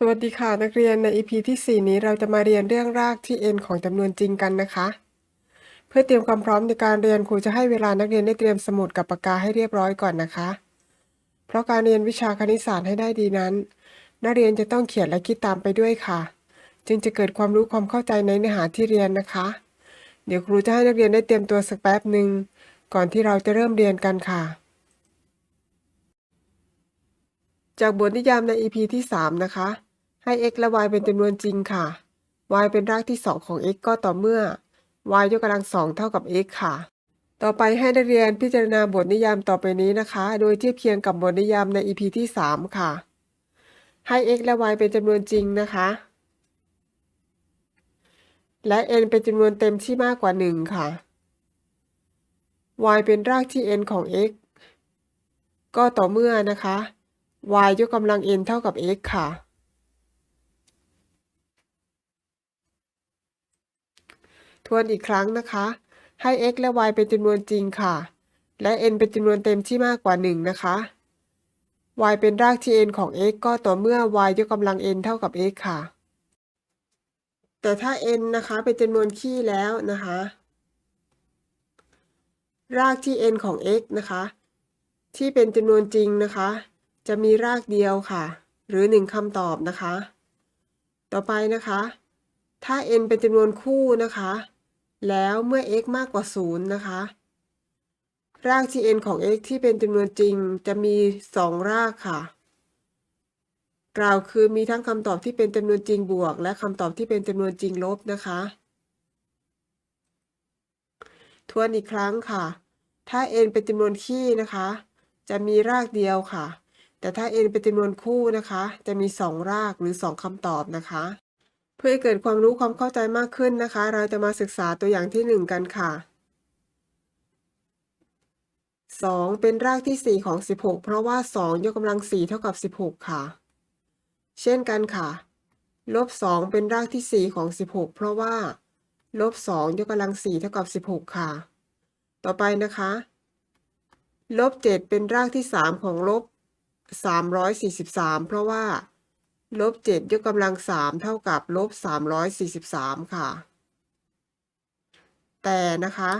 สวัสดีค่ะนักเรียนใน EP ที่ 4 นี้เราจะมาเรียนเรื่องรากที่ n ของจำนวนจริงกันนะคะ เพื่อเตรียมความพร้อมในการเรียนครูจะให้เวลานักเรียนได้เตรียมสมุดกับปากกาให้เรียบร้อยก่อนนะคะ เพราะการเรียนวิชาคณิตศาสตร์ให้ได้ดีนั้น นักเรียนจะต้องเขียนและคิดตามไปด้วยค่ะ จึงจะเกิดความรู้ความเข้าใจในเนื้อหาที่เรียนนะคะ เดี๋ยวครูจะให้นักเรียนได้เตรียมตัวสักแป๊บหนึ่งก่อนที่เราจะเริ่มเรียนกันค่ะ จากบทนิยามใน EP ที่ 3 นะคะ ให้ x และ y เป็นจำนวนจริงค่ะ y เป็นรากที่ 2 ของ x ก็ต่อเมื่อ y ยกกำลังสองเท่ากับ x ค่ะ ต่อไปให้นักเรียนพิจารณาบทนิยามต่อไปนี้นะคะ โดยเทียบเคียงกับบทนิยามใน EP ที่ 3 ค่ะ ให้ x และ y เป็นจำนวนจริงนะคะ และ n เป็นจำนวนเต็มที่มากกว่า 1 ค่ะ y เป็นรากที่ n ของ x ก็ต่อเมื่อนะคะ y ยกกำลัง n เท่ากับ x ค่ะ ทวนอีกครั้งนะคะ ให้ x และ y เป็นจำนวนจริงค่ะ และ n เป็นจำนวนเต็มที่มากกว่า 1 นะคะ y เป็นรากที่ n ของ x ก็ต่อเมื่อ y ยกกำลัง n เท่ากับ x ค่ะ แต่ถ้า n นะคะเป็นจำนวนคี่แล้วนะคะ รากที่ n ของ x นะคะ ที่เป็นจำนวนจริงนะคะ จะมีรากเดียวค่ะ หรือ 1คำตอบนะคะ ต่อไปนะคะ ถ้า n เป็นจำนวนคู่นะคะ แล้วเมื่อ x มากกว่า 0 นะคะ รากที่ n ของ x ที่เป็นจำนวนจริงจะมี 2 รากค่ะ กล่าวคือมีทั้งคำตอบที่เป็นจำนวนจริงบวก และคำตอบที่เป็นจำนวนจริงลบนะคะ ทวนอีกครั้งค่ะ ถ้า n เป็นจำนวนคี่นะคะ จะมีรากเดียวค่ะ แต่ถ้า n เป็นจำนวนคู่นะคะ จะมี 2 รากหรือ 2คำตอบนะคะ เพื่อให้เกิดความรู้ความเข้าใจมากขึ้นนะคะ เราจะมาศึกษาตัวอย่างที่ 1 กันค่ะ 2 เป็นรากที่ 4 ของ 16 เพราะว่า 2 ยกกำลัง 4 เท่ากับ 16 ค่ะ เช่นกันค่ะ ลบ 2 เป็นรากที่ 4 ของ 16 เพราะว่า ลบ 2 ยกกำลัง 4 เท่ากับ 16 ค่ะ ต่อไปนะคะ ลบ 7 เป็นรากที่ 3 ของลบ 343 เพราะว่า ลบ7ยกกำลัง3เท่ากับลบ343ค่ะ แต่นะคะ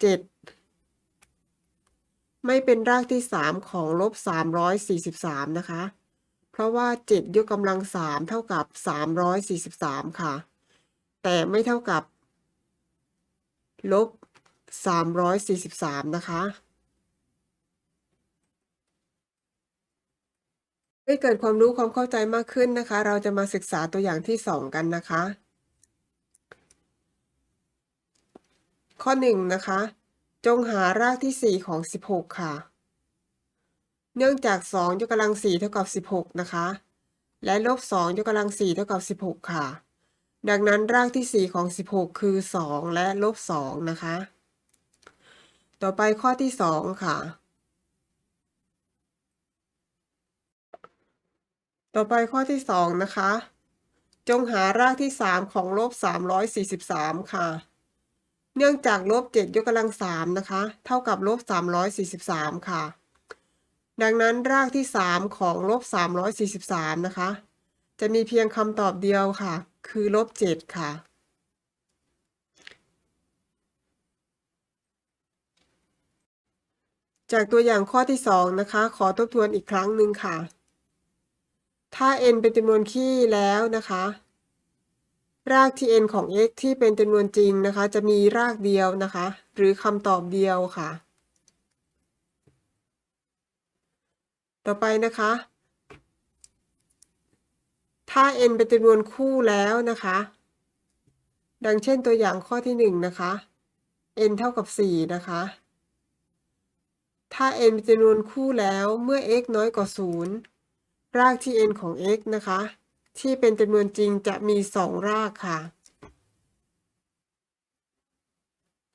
7ไม่เป็นรากที่3ของลบ343นะคะ เพราะว่า7ยกกำลัง3เท่ากับ343ค่ะ แต่ไม่เท่ากับลบ343นะคะ ให้เกิดความรู้ความเข้าใจมากขึ้นนะคะ เราจะมาศึกษาตัวอย่างที่ 2 กันนะคะ ข้อ 1 นะคะ จงหารากที่ 4 ของ 16 ค่ะ เนื่องจาก 2 ยกกำลัง 4 เท่ากับ 16 นะคะ และลบ 2 ยกกำลัง 4 เท่ากับ 16 ค่ะ ดังนั้นรากที่ 4 ของ 16 คือ 2 และลบ 2 นะคะ ต่อไปข้อที่ 2 ค่ะ ต่อไปข้อที่2นะคะ จงหารากที่3ของลบ343ค่ะ เนื่องจากลบ7ยกกำลัง3นะคะ เท่ากับลบ343ค่ะ ดังนั้นรากที่3ของลบ343นะคะ จะมีเพียงคำตอบเดียวค่ะ คือลบ7ค่ะจากตัวอย่างข้อที่ 2 นะคะ ขอทบทวนอีกครั้งหนึ่งค่ะ ถ้า n เป็นจำนวนคี่แล้วนะคะ รากที่ n ของ x ที่เป็นจำนวนจริงนะคะ จะมีรากเดียวนะคะ หรือคำตอบเดียวค่ะ ต่อไปนะคะ ถ้า n เป็นจำนวนคู่แล้วนะคะ ดังเช่นตัวอย่างข้อที่ 1 นะคะ n เท่ากับ 4 นะคะ ถ้า n เป็นจำนวนคู่แล้วเมื่อ x น้อยกว่า 0 รากที่ n ของ x นะคะ ที่เป็นจำนวนจริงจะมี 2 รากค่ะ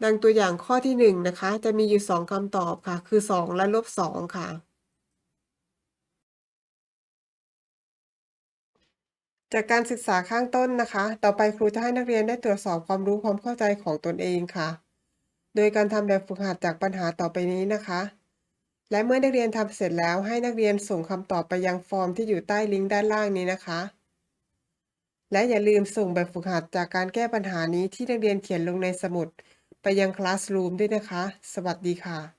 ดังตัวอย่างข้อที่ 1 นะคะ จะมีอยู่ 2คำตอบค่ะ คือ 2 และลบ 2 ค่ะ จากการศึกษาข้างต้นนะคะ ต่อไปครูจะให้นักเรียนได้ตรวจสอบความรู้ความเข้าใจของตนเองค่ะ โดยการทำแบบฝึกหัดจากปัญหาต่อไปนี้นะคะ และเมื่อนักเรียนทำเสร็จแล้วให้นักเรียนส่งคำตอบไปยังฟอร์มที่อยู่ใต้ลิงก์ด้านล่างนี้นะคะ และอย่าลืมส่งแบบฝึกหัดจากการแก้ปัญหานี้ที่นักเรียนเขียนลงในสมุด ไปยัง Classroom ด้วยนะคะ สวัสดีค่ะ